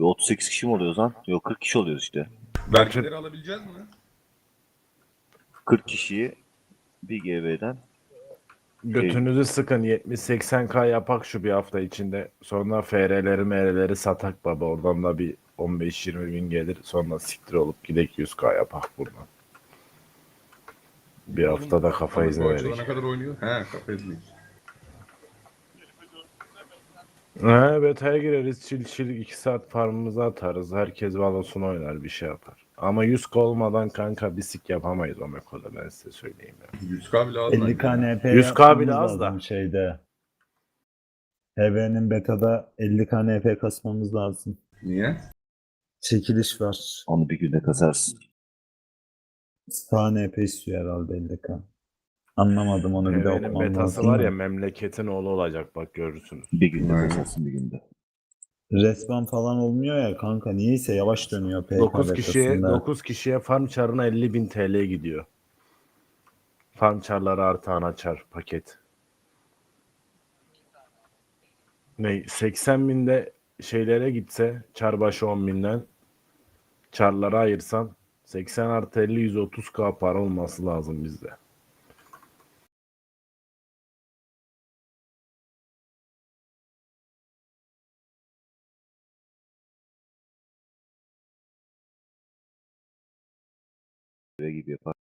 Bir 38 kişi mi oluyoruz lan? Yok 40 kişi oluyoruz işte. Vergileri alabileceğiz mi? 40 kişiyi bir GB'den Götünüzü sıkın 70-80k yapak şu bir hafta içinde. Sonra FR'leri MR'leri satak baba. Oradan da bir 15-20 bin gelir. Sonra siktir olup gidek 100k yapak buradan. Bir haftada kafa Abi izni bu açılana kadar oynuyor. He kafa izni. Evet her gireriz çil çil 2 saat farmımızı atarız. Herkes valosunu oynar bir şey yapar. Ama 100k olmadan kanka bir sik yapamayız o mekoda ben size söyleyeyim ya. 100k bile az 50 bence. KNP 100K bile az da. Şeyde. HV'nin beta'da 50 KNP kasmamız lazım. Niye? Çekiliş var. onu bir günde kasarsın. KNP istiyor herhalde 50K. Anlamadım onu bir de Benim okumam betası lazım var ya memleketin oğlu olacak bak görürsünüz. Bir günde Aynen. kasarsın bir günde. Resmen falan olmuyor ya kanka. Niyeyse yavaş dönüyor PK 9 kişiye betasında. 9 kişiye farm çarına 50 bin TL gidiyor. Farm çarları artı ana çar paket. Ne 80 binde şeylere gitse çar başı 10 binden çarlara ayırsan 80 artı 50 130k para olması lazım bizde. they give you a